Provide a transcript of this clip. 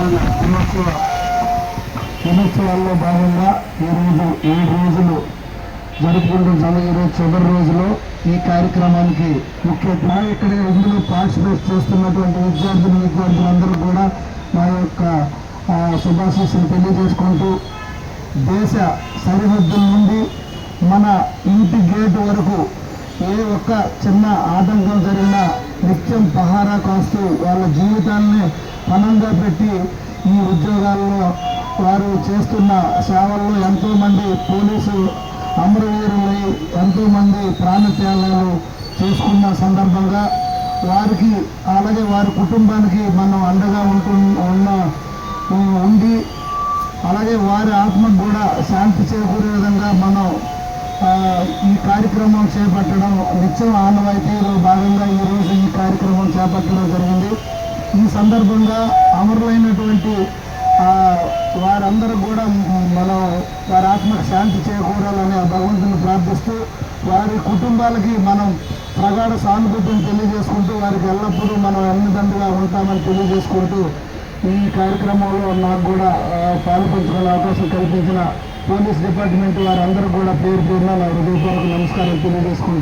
దినోత్సవ దినోత్సవాల్లో భాగంగా ఈరోజు ఏడు రోజులు జరుపుకుంటున్న ఈరోజు చివరి రోజులో ఈ కార్యక్రమానికి ముఖ్య ఇక్కడ ఇందులో పార్టిసిపేట్ చేస్తున్నటువంటి విద్యార్థులు విద్యార్థులందరూ కూడా మా యొక్క శుభాశీస్సులు తెలియజేసుకుంటూ దేశ సరిహద్దుల నుండి మన ఇంటి గేట్ వరకు ఏ ఒక్క చిన్న ఆటంకం జరిగినా నిత్యం పహారా కాస్తూ వాళ్ళ జీవితాన్ని పనంగా పెట్టి ఈ ఉద్యోగాల్లో వారు చేస్తున్న సేవల్లో ఎంతోమంది పోలీసు అమరవీరులై ఎంతోమంది ప్రాణత్యాగాలు చేసుకున్న సందర్భంగా వారికి అలాగే వారి కుటుంబానికి మనం అండగా ఉంటు ఉన్న ఉండి అలాగే వారి ఆత్మకు కూడా శాంతి చేకూరే విధంగా మనం ఈ కార్యక్రమం చేపట్టడం నిత్యం ఆనవాయితీలో భాగంగా ఈరోజు ఈ కార్యక్రమం చేపట్టడం జరిగింది. ఈ సందర్భంగా అమరులైనటువంటి వారందరూ కూడా మనం వారి ఆత్మకు శాంతి చేకూరాలని ఆ భగవంతుని ప్రార్థిస్తూ వారి కుటుంబాలకి మనం ప్రగాఢ సానుభూతిని తెలియజేసుకుంటూ వారికి ఎల్లప్పుడూ మనం ఎన్నదండుగా ఉంటామని తెలియజేసుకుంటూ ఈ కార్యక్రమంలో నాకు కూడా పాల్పంచుకునే అవకాశం కల్పించిన పోలీస్ డిపార్ట్మెంట్ వారందరూ కూడా పేరు పేరున నా హృదయపూర్వక నమస్కారం తెలియజేసుకుంటున్నాను.